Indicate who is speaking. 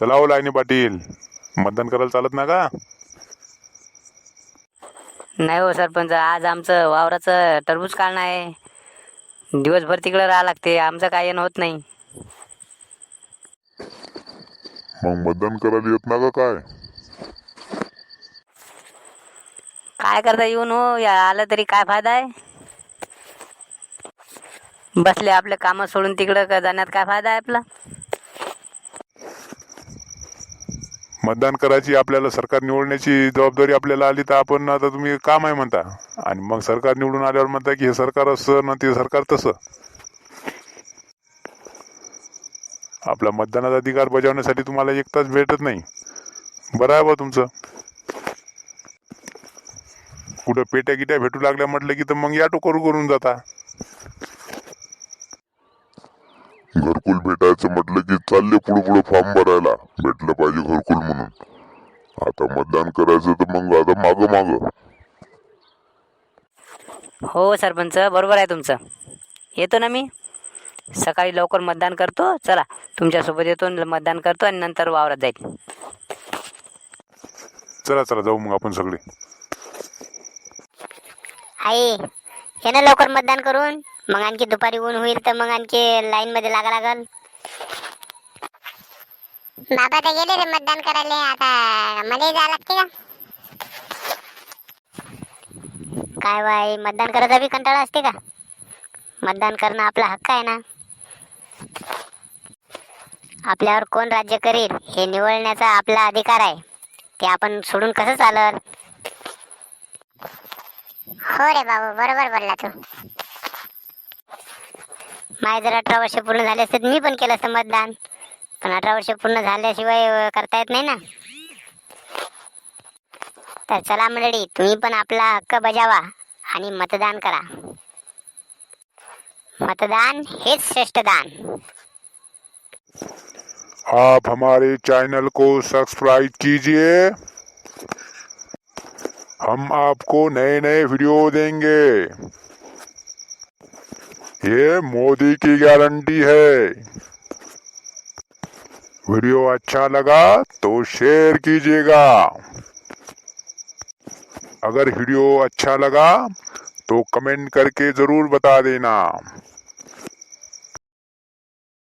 Speaker 1: चला हो लाईनी पाटील. मतदान करायला चालत ना का
Speaker 2: नाही हो सरपंच आज आमचं वावराचं टरबूज काढणं आहे. दिवसभर तिकडं राहावं लागते आमचं काय येणं होत नाही.
Speaker 3: मग मतदान करायला येत ना का काय?
Speaker 2: काय करता येऊन हो या आलं तरी काय फायदा आहे? बसले आपले कामं सोडून तिकडं का जाण्यात काय फायदा आहे आपला?
Speaker 1: मतदान करायची आपल्याला सरकार निवडण्याची जबाबदारी आपल्याला आली तर आपण आता तुम्ही काम आहे म्हणता. आणि मग सरकार निवडून आल्यावर म्हणता की हे सरकार असं ना ते सरकार तसं. आपला मतदानाचा अधिकार बजावण्यासाठी तुम्हाला एक तास भेटत नाही. बरं आहे बा तुमचं. कुठं पेट्या गिट्या भेटू लागल्या म्हटलं की तर मग याटो करू करून जाता.
Speaker 3: घरकुल भेटायचं म्हटलं की चालले पुढे पुढे फॉर्म भरायला. भेटलं पाहिजे घरकुल म्हणून. आता मतदान करायचं तर मग आता माग माग.
Speaker 2: हो सरपंच बरोबर आहे तुमचं. येतो ना मी? सकाळी लवकर मतदान करतो. चला तुमच्यासोबत येतो आणि मतदान करतो आणि नंतर वावरात जाईल.
Speaker 1: चला चला जाऊ मग आपण सगळे.
Speaker 4: आई हे ना लवकर मतदान करून. मग आणखी दुपारी ऊन होईल तर मग आणखी लाईन मध्ये लागा लागल. बाबा तर गेले रे मतदान करायला. आता मध्ये जावं लागते का? काय बाई मतदान करायचा बी कंटाळा असते का? मतदान करणं आपला हक्क आहे ना. आपल्यावर कोण राज्य करेल हे निवडण्याचा आपला अधिकार आहे. ते आपण सोडून कसं चालल? हो रे बाबू बरोबर बोलला तू. माझे जर अठरा वर्ष पूर्ण झाले असते मी पण केलं असतं मतदान. पण अठरा वर्ष पूर्ण झाल्याशिवाय करता येत नाही ना. तर चला मंडळी तुम्ही पण आपला हक्क बजावा आणि मतदान करा. मतदान हेच श्रेष्ठ दान.
Speaker 1: आप हमारे चैनल को सब्सक्राइब कीजिए। हम आपको नए नए वीडियो देंगे। ये मोदी की गारंटी है। वीडियो अच्छा लगा तो शेयर कीजिएगा। अगर वीडियो अच्छा लगा तो कमेंट करके ज़रूर बता देना।